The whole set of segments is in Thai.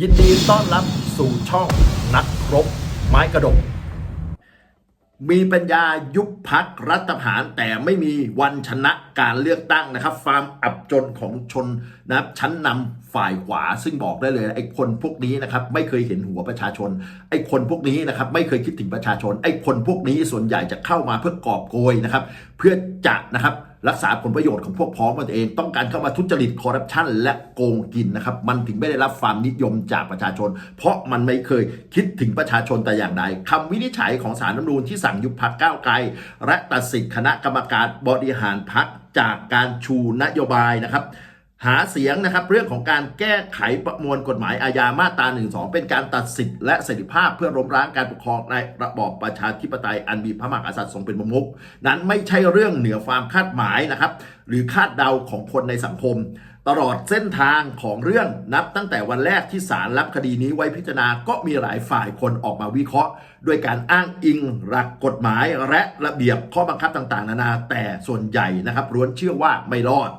ยินดีต้อนรับสู่ช่องนักครบไม้กระดก มีปัญญายุบพักรัฐประหารแต่ไม่มีวันชนะการเลือกตั้งนะครับความอับจนของชนนะครับชั้นนำฝ่ายขวาซึ่งบอกได้เลยไอ้คนพวกนี้นะครับไม่เคยเห็นหัวประชาชน ไอ้คนพวกนี้นะครับไม่เคยคิดถึงประชาชน ไอ้คนพวกนี้ส่วนใหญ่จะเข้ามาเพื่อกอบโกยนะครับ เพื่อจะนะครับ รักษาผลประโยชน์ของพวกพ้องมันเอง ต้องการเข้ามาทุจริตคอร์รัปชันและโกงกินนะครับ มันถึงไม่ได้รับความนิยมจากประชาชน เพราะมันไม่เคยคิดถึงประชาชนแต่อย่างใดคำวินิจฉัยของสารน้ำนูนที่สั่งยุบพักก้าวไกล และตัดสิทธิคณะกรรมการบริหารพักจากการชูนโยบายนะครับ หาเสียงนะครับเรื่องของการแก้ไขประมวลกฎหมายอาญามาตรา1นึเป็นการตัดสิทธิ์และเสรีภาพเพื่อล้มล้างการปกครองในระบอบประชาธิปไตยอันมีพระมหากษัตริย์ทรงเป็นประมุขนั้นไม่ใช่เรื่องเหนือความคาดหมายนะครับหรือคาดเดาของคนในสังคม ตลอดเส้นทางของเรื่องนับตั้งแต่วันแรกที่ศาลรับคดีนี้ไว้พิจารณาก็มีหลายฝ่ายคนออกมาวิเคราะห์ ด้วยการอ้างอิงหลักกฎหมายและระเบียบข้อบังคับต่างๆ นานา แต่ส่วนใหญ่นะครับล้วนเชื่อว่าไม่รอด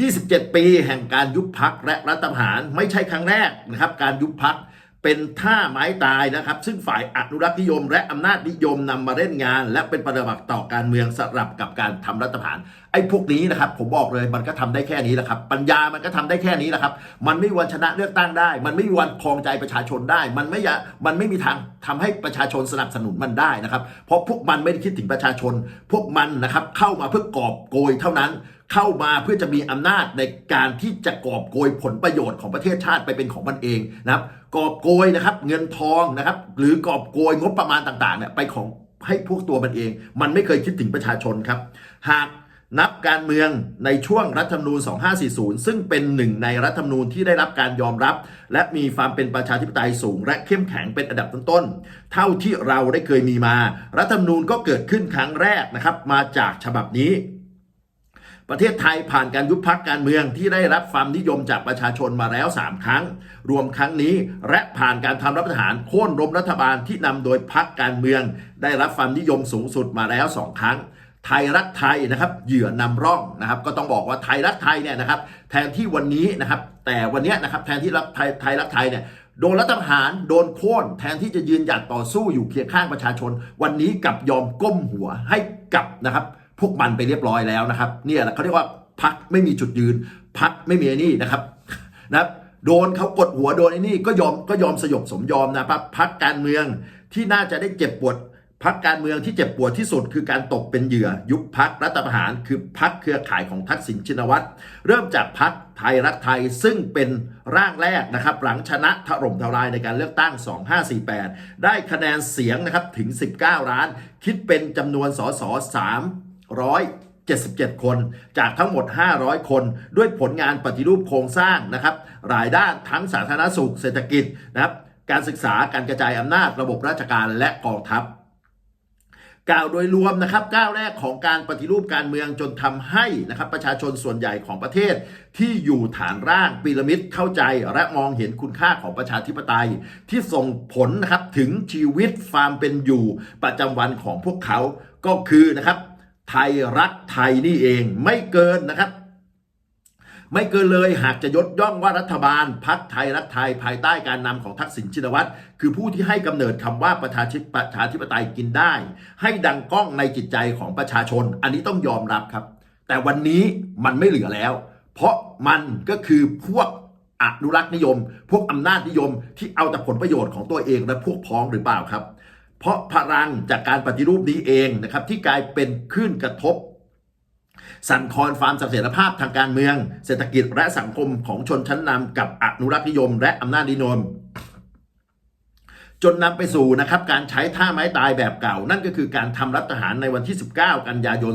27 ปีแห่งการยุบพักและรัฐประหารไม่ใช่ครั้งแรกนะครับ การยุบพักเป็นท่าไม้ตายนะครับ ซึ่งฝ่ายอนุรักษ์นิยม และอำนาจนิยมนำมาเล่นงาน และเป็นปฏิบัติต่อการเมืองสลับกับการทำรัฐประหารไอ้พวกนี้นะครับ ผมบอกเลยมันก็ทำได้แค่นี้แหละครับ ปัญญามันก็ทำได้แค่นี้แหละครับ มันไม่มีวันชนะเลือกตั้งได้ มันไม่มีวันครองใจประชาชนได้ มันไม่ยะมันไม่มีทางทำให้ประชาชนสนับสนุนมันได้นะครับ เพราะพวกมันไม่ได้คิดถึงประชาชน พวกมันนะครับเข้ามาเพื่อกอบโกยเท่านั้น เข้ามาเพื่อจะมีอำนาจในการที่จะกอบโกยผลประโยชน์ของประเทศชาติไปเป็นของมันเองนะครับกอบโกยนะครับ เงินทองนะครับ หรือกอบโกยงบประมาณต่างๆเนี่ยไปของให้พวกตัวมันเอง มันไม่เคยคิดถึงประชาชนครับ หากนับการเมืองในช่วงรัฐธรรมนูญ 2540 ซึ่งเป็นหนึ่งในรัฐธรรมนูญที่ได้รับการยอมรับ และมีความเป็นประชาธิปไตยสูง และเข้มแข็งเป็นอันดับต้นๆ เท่าที่เราได้เคยมีมา รัฐธรรมนูญก็เกิดขึ้นครั้งแรกนะครับ มาจากฉบับนี้ ประเทศไทยผ่านการยุบพักการเมืองที่ได้รับความนิยมจากประชาชนมาแล้ว 3 ครั้ง รวมครั้งนี้ และผ่านการทำรัฐประหารโค่นล้มรัฐบาลที่นำโดยพักการเมือง ได้รับความนิยมสูงสุดมาแล้ว 2 ครั้ง ไทยรักไทยนะครับเหยื่อนำร่องนะครับ ก็ต้องบอกว่าไทยรักไทยเนี่ยนะครับ แทนที่วันนี้นะครับ แต่วันนี้นะครับแทนที่รักไทยไทยรักไทยเนี่ยโดนรัฐประหารโดนโค่นแทนที่จะยืนหยัดต่อสู้อยู่เคียงข้างประชาชน วันนี้กลับยอมก้มหัวให้กับนะครับ พวกมันไปเรียบร้อยแล้วนะครับเนี่ยเขาเรียกว่าพักไม่มีจุดยืน พักไม่มีไอ้นี่นะครับนะครับโดนเขากดหัวโดนไอ้นี่ก็ยอมก็ยอมสยบสมยอมนะครับพักการเมืองที่น่าจะได้เจ็บปวดพักการเมืองที่เจ็บปวดที่สุดคือการตกเป็นเหยื่อ ยุบพักรัฐประหาร คือพักเครือข่ายของทักษิณชินวัตรเริ่มจากพักไทยรักไทยซึ่งเป็นร่างแรกนะครับ หลังชนะถล่มทลายในการเลือกตั้ง 2548 ได้คะแนนเสียงนะครับถึง 19 ล้าน คิดเป็นจำนวนสส3 77 คน จากทั้งหมด 500 คน ด้วยผลงานปฏิรูปโครงสร้างนะครับหลายด้านทั้งสาธารณสุขเศรษฐกิจนะครับการศึกษาการกระจายอำนาจระบบราชการและกองทัพกล่าวโดยรวมนะครับก้าวแรกของการปฏิรูปการเมืองจนทำให้นะครับประชาชนส่วนใหญ่ของประเทศ ที่อยู่ฐานร่างพีระมิดเข้าใจ และมองเห็นคุณค่าของประชาธิปไตย ที่ส่งผลนะครับถึงชีวิตความเป็นอยู่ประจำวันของพวกเขาก็คือนะครับ ไทยรักไทยนี่เองไม่เกินนะครับ ไม่เกินเลยหากจะยศย่องว่ารัฐบาลพักไทยรักไทยภายใต้การนำของทักษิณชินวัตรคือผู้ที่ให้กำเนิดคำว่าประชาธิประชาธิปไตยกินได้ ให้ดังก้องในจิตใจของประชาชน อันนี้ต้องยอมรับครับ แต่วันนี้มันไม่เหลือแล้ว เพราะมันก็คือพวกอนุรักษ์นิยม พวกอำนาจนิยมที่เอาแต่ผลประโยชน์ของตัวเองและพวกพ้องหรือเปล่าครับ เพราะพลังจากการปฏิรูปนี้เองนะครับที่กลายเป็นคลื่นกระทบ สั่นคลอนความเสถียรภาพทางการเมือง เศรษฐกิจและสังคมของชนชั้นนำกับอนุรักษ์นิยม และอำนาจนิยมจนนำไปสู่นะครับการใช้ท่าไม้ตายแบบเก่า นั่นก็คือการทำรัฐทหารในวันที่ 19 กันยายน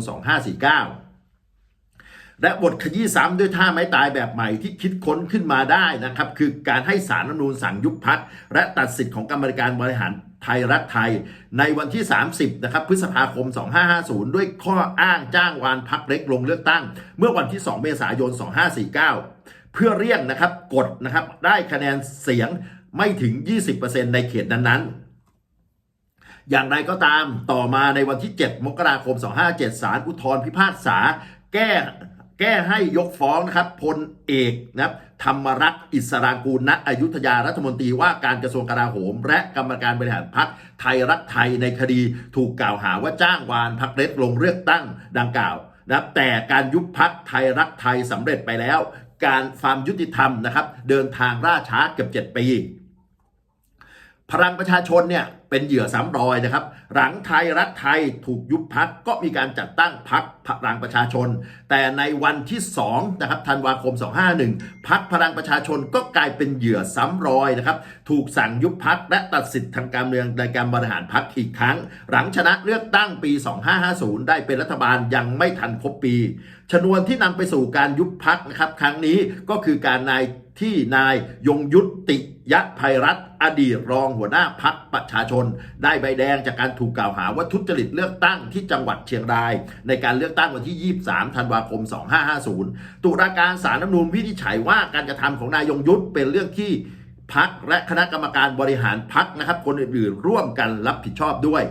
2549 และบทขยี้ซ้ำด้วยท่าไม้ตายแบบใหม่ที่คิดค้นขึ้นมาได้นะครับคือการให้สารรัฐนูญสั่งยุบพักและตัดสิทธิ์ของกรรมการบริหารไทยรัฐไทยในวันที่ 30 นะครับ พฤษภาคม 2550 ด้วยข้ออ้างจ้างวานพักเล็กลงเลือกตั้ง เมื่อวันที่ 2 เมษายน 2549 เพื่อเรียกนะครับกดนะครับได้คะแนนเสียงไม่ถึง 20%ในเขตนั้นๆอย่างไรก็ตามต่อมาในวันที่ 7 มกราคม 2557ศาลอุทธรพิพากษา แก้ แก้ให้ยกฟ้องนะครับพลเอกนะครับธรรมรักษ์อิสรางกูลณอยุธยารัฐมนตรีว่าการกระทรวงกลาโหม และกรรมการบริหารพรรคไทยรักไทยในคดีถูกกล่าวหาว่าจ้างวานพรรคเล็กลงเลือกตั้งดังกล่าวนะแต่การยุบพักไทยรักไทยสำเร็จไปแล้ว การความยุติธรรมนะครับ เดินทางล่าช้าเกือบ 7 ปี พลังประชาชนเนี่ยเป็นเหยื่อซ้ำรอยนะครับ หลังไทยรัฐไทยถูกยุบพักก็มีการจัดตั้งพักพลังประชาชน แต่ในวันที่2นะครับธันวาคม 251พักพลังประชาชนก็กลายเป็นเหยื่อซ้ำรอยนะครับถูกสั่งยุบพักและตัดสิทธิ์ทางการเมืองในการบริหารพักอีกครั้ง หลังชนะเลือกตั้งปี 2550 ได้เป็นรัฐบาลยังไม่ทันครบปี ชนวนที่นำไปสู่การยุบพักนะครับครั้งนี้ก็คือการนาย ที่นายยงยุติยะภัยรัฐอดีตรองหัวหน้าพักประชาชน ได้ใบแดงจากการถูกกล่าวหาว่าทุจริตเลือกตั้งที่จังหวัดเชียงราย ในการเลือกตั้งวันที่ 23 ธันวาคม 2550 ตุลาการศาลรัฐนูญวินิจฉัยว่าการกระทำของนายยงยุทธเป็นเรื่องที่พักและคณะกรรมการบริหารพักนะครับคนอื่นๆ ร่วมกันรับผิดชอบด้วย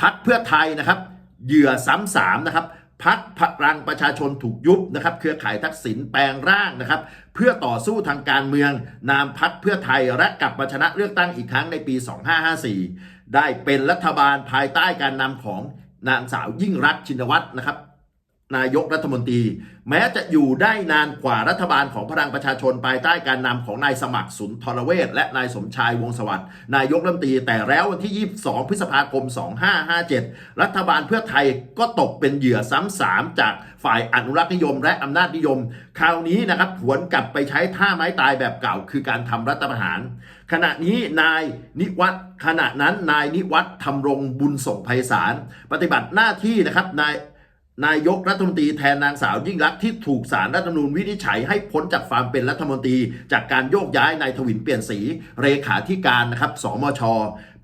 พักเพื่อไทยนะครับเหยื่อซ้ำสามนะครับ พักพลังประชาชนถูกยุบนะครับเครือข่ายทักษิณแปลงร่างนะครับ เพื่อต่อสู้ทางการเมือง นามพักเพื่อไทยและกลับมาชนะเลือกตั้งอีกครั้งในปี 2554 ได้เป็นรัฐบาลภายใต้การนำของนางสาวยิ่งรักชินวัตรนะครับ นายกรัฐมนตรี แม้จะอยู่ได้นานกว่ารัฐบาลของพลังประชาชนภายใต้การนำของนายสมัครสุนทรเวชและนายสมชายวงสวัสดิ์นายกรัฐมนตรีแต่แล้ววันที่ 22 พฤษภาคม 2557 รัฐบาลเพื่อไทยก็ตกเป็นเหยื่อซ้ำสามจากฝ่ายอนุรักษ์นิยมและอำนาจนิยม คราวนี้นะครับหวนกลับไปใช้ท่าไม้ตายแบบเก่า คือการทำรัฐประหาร ขณะนี้นายนิวัฒน์ขณะนั้นนายนิวัฒน์ทำรงบุญส่งไพศาลปฏิบัติหน้าที่นะครับนาย นายกรัฐมนตรีแทนนางสาวยิ่งรักที่ถูกสารรัฐธรรมนูญวินิจฉัยให้พ้นจากความเป็นรัฐมนตรี จากการโยกย้ายนายทวินเปลี่ยนสีเลขาธิการนะครับสมช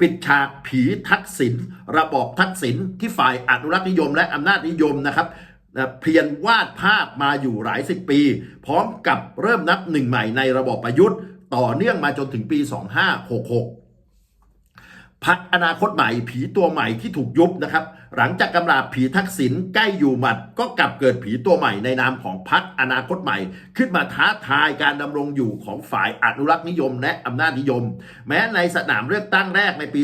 ปิดฉากผีทักษิณระบอบทักษิณที่ฝ่ายอนุรักษ์นิยม และอำนาจนิยมนะครับเพียรวาดภาพมาอยู่หลายสิบปี พร้อมกับเริ่มนับหนึ่งใหม่ในระบอบประยุทธ์ ต่อเนื่องมาจนถึงปี 2566 พักอนาคตใหม่ผีตัวใหม่ที่ถูกยุบนะครับ หลังจากกำราบผีทักษิณใกล้อยู่หมัด ก็กลับเกิดผีตัวใหม่ในนามของพักอนาคตใหม่ ขึ้นมาท้าทายการดำรงอยู่ของฝ่ายอนุรักษ์นิยม และอำนาจนิยม แม้ในสนามเลือกตั้งแรกในปี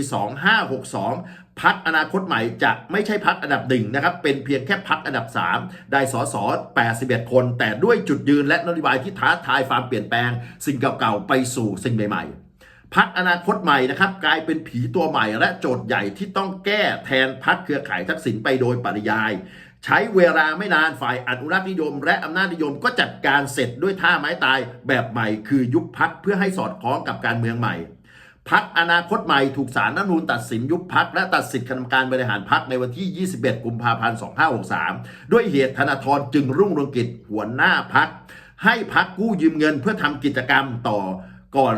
2562พักอนาคตใหม่จะไม่ใช่พักอันดับหนึ่งนะครับ เป็นเพียงแค่พักอันดับ 3 ได้สอสอ81 คน แต่ด้วยจุดยืนและนโยบายที่ท้าทายความเปลี่ยนแปลง สิ่งเก่าๆ ไปสู่สิ่งใหม่ๆ พักอนาคตใหม่นะครับ กลายเป็นผีตัวใหม่และโจทย์ใหญ่ที่ต้องแก้แทนพักเครือข่ายทักษิณไปโดยปริยาย ใช้เวลาไม่นานฝ่ายอนุรักษ์นิยม และอำนาจนิยมก็จัดการเสร็จด้วยท่าไม้ตายแบบใหม่ คือยุบพักเพื่อให้สอดคล้องกับการเมืองใหม่พักอนาคตใหม่ถูกสารรัฐนูญตัดสินยุบพักและตัดสิทธิกรรมการบริหารพักในวันที่ 21 กุมภาพันธ์ 2563 ด้วยเหตุธนาธรจึงรุ่งเรืองกิจหัวหน้าพัก ให้พักกู้ยืมเงินเพื่อทำกิจกรรมต่อก่อน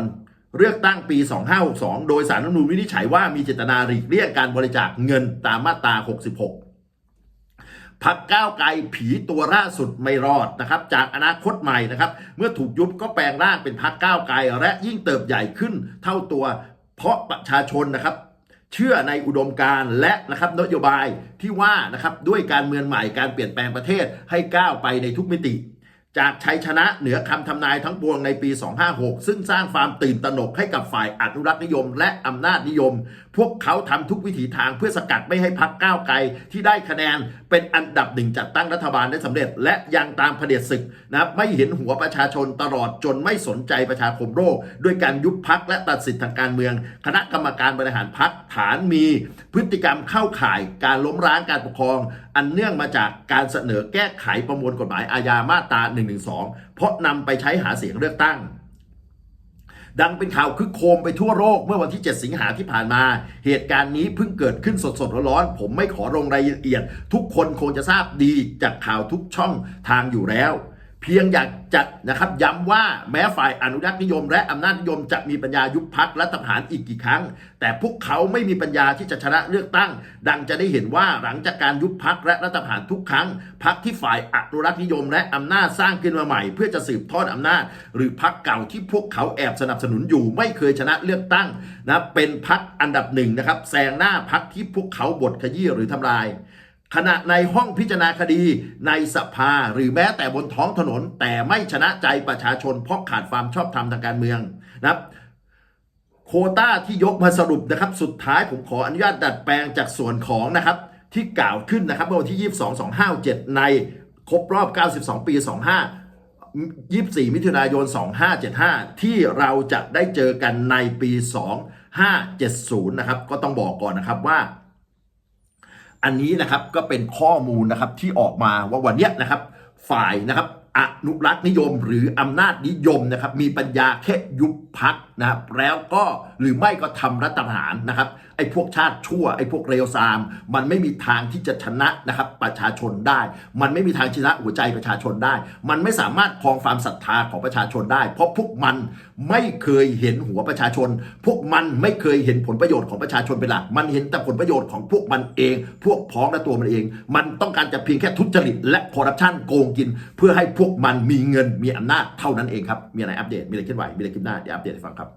เลือกตั้งปี 2562 โดยสารรัฐธรรมนูญวินิจฉัยว่ามีเจตนาหลีกเลี่ยงการบริจาคเงินตามมาตรา 66 พักก้าวไกลผีตัวล่าสุดไม่รอดนะครับจากอนาคตใหม่นะครับเมื่อถูกยุบก็แปลงร่างเป็นพักก้าวไกลและยิ่งเติบใหญ่ขึ้นเท่าตัวเพราะประชาชนนะครับเชื่อในอุดมการณ์และนะครับนโยบายที่ว่านะครับด้วยการเมืองใหม่การเปลี่ยนแปลงประเทศให้ก้าวไปในทุกมิติ จากชัยชนะเหนือคำทำนายทั้งปวงในปี 256 ซึ่งสร้างความตื่นตระหนกให้กับฝ่ายอนุรักษนิยม และอำนาจนิยม พวกเขาทำทุกวิถีทางเพื่อสกัดไม่ให้พักก้าวไกลที่ได้คะแนนเป็นอันดับหนึ่งจัดตั้งรัฐบาลได้สำเร็จ และยังตามเผด็จศึกนะครับไม่เห็นหัวประชาชนตลอดจนไม่สนใจประชาคมโลกด้วยการยุบพักและตัดสิทธิทางการเมือง คณะกรรมการบริหารพักฐานมีพฤติกรรมเข้าข่ายการล้มล้างการปกครอง อันเนื่องมาจากการเสนอแก้ไขประมวลกฎหมายอาญามาตรา112 เพราะนำไปใช้หาเสียงเลือกตั้ง ดังเป็นข่าวคึกโคมไปทั่วโลกเมื่อวันที่ 7 สิงหาที่ผ่านมา เหตุการณ์นี้เพิ่งเกิดขึ้นสดๆร้อนๆผมไม่ขอลงรายละเอียด ทุกคนคงจะทราบดีจากข่าวทุกช่องทางอยู่แล้ว เพียงอยากจะนะครับย้ำว่าแม้ฝ่ายอนุรักษ์นิยม และอำนาจนิยมจะมีปัญญายุบพักรัฐประหารอีกกี่ครั้ง แต่พวกเขาไม่มีปัญญาที่จะชนะเลือกตั้ง ดังจะได้เห็นว่าหลังจากการยุบพักและรัฐประหารทุกครั้งพักที่ฝ่ายอนุรักษ์นิยม และอำนาจสร้างขึ้นมาใหม่ เพื่อจะสืบทอดอำนาจ หรือพักเก่าที่พวกเขาแอบสนับสนุนอยู่ ไม่เคยชนะเลือกตั้งนะเป็นพักอันดับหนึ่งนะครับแซงหน้าพักที่พวกเขาบดขยี้หรือทำลาย ขณะในห้องพิจารณาคดีในสภาหรือแม้แต่บนท้องถนน แต่ไม่ชนะใจประชาชน เพราะขาดความชอบธรรมทางการเมืองนะครับโคต้าที่ยกมาสรุปนะครับสุดท้ายผมขออนุญาตดัดแปลงจากส่วนของนะครับที่กล่าวขึ้นนะครับเมื่อวันที่ 22 257 ในครบรอบ 92 ปี 25 24 มิถุนายน 2575 ที่เราจะได้เจอกันในปี 2570 นะครับ ก็ต้องบอกก่อนนะครับว่า อันนี้นะครับก็เป็นข้อมูลนะครับที่ออกมาว่าวันนี้นะครับ ฝ่ายนะครับอนุรักษ์นิยมหรืออำนาจนิยมนะครับ มีปัญญาแค่ยุบพัก นะครับแล้วก็หรือไม่ก็ทำรัฐประหารนะครับไอ้พวกชาติชั่วไอ้พวกเรวซาม มันไม่มีทางที่จะชนะนะครับประชาชนได้ มันไม่มีทางชนะหัวใจประชาชนได้ มันไม่สามารถครองความศรัทธาของประชาชนได้ เพราะพวกมันไม่เคยเห็นหัวประชาชน พวกมันไม่เคยเห็นผลประโยชน์ของประชาชนเป็นหลักมันเห็นแต่ผลประโยชน์ของพวกมันเอง พวกพ้องและตัวมันเอง มันต้องการจะเพียงแค่ทุจริตและคอร์รัปชันโกงกิน เพื่อให้พวกมันมีเงินมีอำนาจเท่านั้นเองครับมีอะไรอัปเดตมีอะไรเคลื่อนไหวมีอะไรคลิปหน้าเดี๋ยวอัปเดตให้ฟังครับ